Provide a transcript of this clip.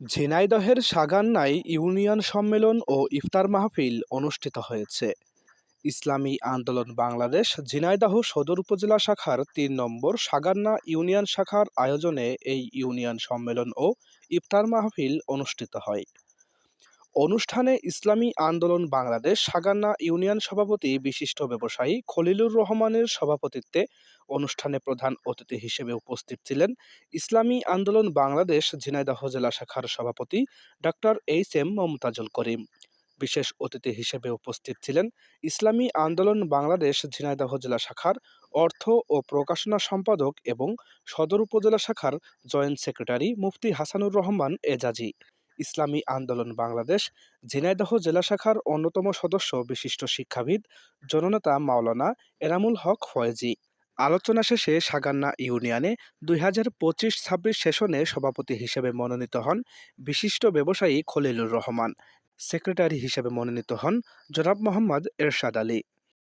ঝিনাইদহের সাগান্নায় ইউনিয়ন সম্মেলন ও ইফতার মাহফিল অনুষ্ঠিত হয়েছে। ইসলামী আন্দোলন বাংলাদেশ ঝিনাইদহ সদর উপজেলা শাখার তিন নম্বর সাগান্না ইউনিয়ন শাখার আয়োজনে এই ইউনিয়ন সম্মেলন ও ইফতার মাহফিল অনুষ্ঠিত হয়। অনুষ্ঠানে ইসলামী আন্দোলন বাংলাদেশ সাগান্না ইউনিয়ন সভাপতি বিশিষ্ট ব্যবসায়ী খলিলুর রহমানের সভাপতিত্বে অনুষ্ঠানে প্রধান অতিথি হিসেবে উপস্থিত ছিলেন ইসলামী আন্দোলন বাংলাদেশ ঝিনাইদহ জেলা শাখার সভাপতি doctor H M Momtajul Karim. বিশেষ অতিথি হিসেবে উপস্থিত ছিলেন ইসলামী আন্দোলন বাংলাদেশ ঝিনাইদহ জেলা শাখার অর্থ ও প্রকাশনা সম্পাদক এবং সদর উপজেলা শাখার জয়েন্ট সেক্রেটারি মুফতি হাসানুর রহমান এজাজি। ইসলামী আন্দোলন বাংলাদেশ, ঝিনাইদহ জেলা শাখার অন্যতম সদস্য বিশিষ্ট শিক্ষাবিদ, জননেতা মাওলানা এনামুল হক ফয়েজি। আলোচনা শেষে সাগান্না ইউনিয়নে দুই হাজার পঁচিশ ছাব্বিশ সেশনে সভাপতি হিসেবে মনোনীত হন বিশিষ্ট ব্যবসায়ী খলিলুর রহমান। সেক্রেটারি হিসেবে মনোনীত হন জনাব মোহাম্মদ এরশাদ আলী।